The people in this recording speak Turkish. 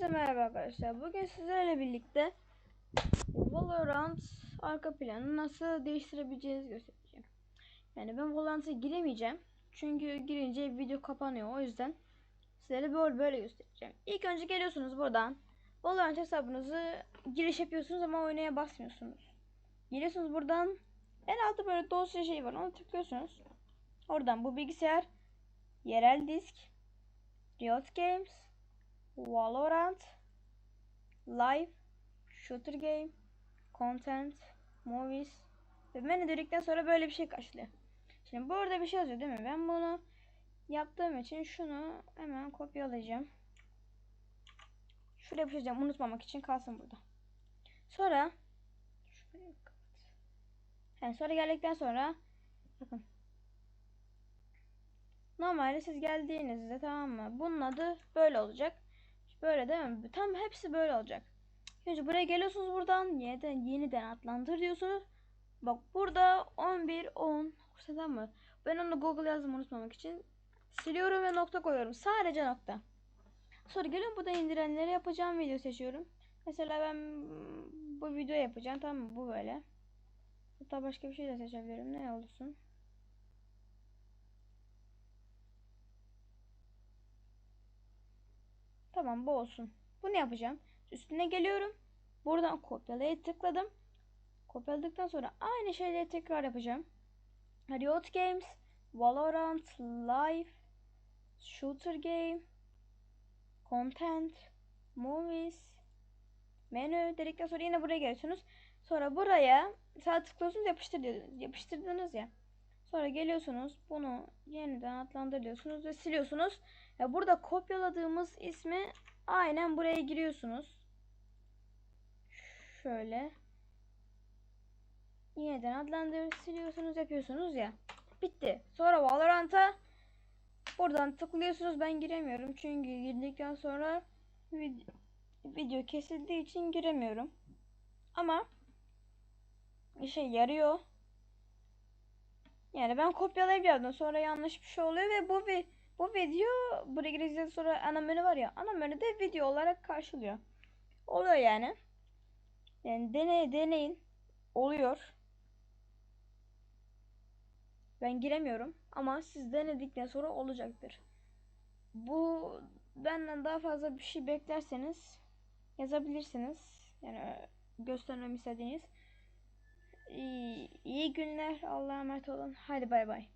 Hepinize merhaba arkadaşlar. Bugün sizlerle birlikte Valorant arka planını nasıl değiştirebileceğinizi göstereceğim. Yani ben Valorant'a giremeyeceğim. Çünkü girince video kapanıyor. O yüzden sizlere böyle böyle göstereceğim. İlk önce geliyorsunuz buradan. Valorant hesabınızı giriş yapıyorsunuz ama oynaya basmıyorsunuz. Geliyorsunuz buradan. En altta böyle dosya şey var. Onu tıklıyorsunuz. Oradan bu bilgisayar yerel disk Riot Games Valorant, Live, Shooter Game, Content, Movies ve menü dedikten sonra böyle bir şey karşılıyor. Şimdi burada bir şey yazıyor değil mi? Ben bunu yaptığım için şunu hemen kopyalayacağım. Şuraya yapacağım unutmamak için kalsın burada. Sonra şuraya. Yani sonra geldikten sonra bakın Normalde siz geldiğinizde tamam mı? Bunun adı böyle olacak. Böyle değil mi? Tam hepsi böyle olacak. Önce buraya geliyorsunuz buradan yeniden yeniden adlandır diyorsunuz. Bak burada 11 10 tamam mı? Ben onu Google yazdım unutmamak için. Siliyorum ve nokta koyuyorum. Sadece nokta. Sonra geliyorum burada indirenleri yapacağım video seçiyorum. Mesela ben bu video yapacağım tamam mı? Bu böyle. Hatta başka bir şey de seçebilirim. Ne olursun? Tamam bu olsun. Bunu yapacağım. Üstüne geliyorum. Buradan kopyalaya tıkladım. Kopyaladıktan sonra aynı şeyleri tekrar yapacağım. Riot Games, Valorant, Live, Shooter Game, Content, Movies, Menü dedikten sonra yine buraya geliyorsunuz. Sonra buraya sağ tıklıyorsunuz yapıştır diyorsunuz. Yapıştırdınız ya. Sonra geliyorsunuz bunu yeniden adlandırıyorsunuz ve siliyorsunuz. Ya burada kopyaladığımız ismi aynen buraya giriyorsunuz. Şöyle. Yeniden adlandırıp siliyorsunuz yapıyorsunuz ya. Bitti. Sonra Valorant'a buradan tıklıyorsunuz. Ben giremiyorum. Çünkü girdikten sonra video, video kesildiği için giremiyorum. Ama işe yarıyor. Yani ben kopyalayıp yaptım. Sonra yanlış bir şey oluyor ve bu bir bu video buraya girdikten sonra ana menü var ya. Ana menüde video olarak karşılıyor. Oluyor yani. Yani deney deneyin. Oluyor. Ben giremiyorum ama siz denedikten sonra olacaktır. Bu benden daha fazla bir şey beklerseniz yazabilirsiniz. Yani göstermemi istediğiniz. İyi, günler. Allah'a emanet olun. Hadi bay bay.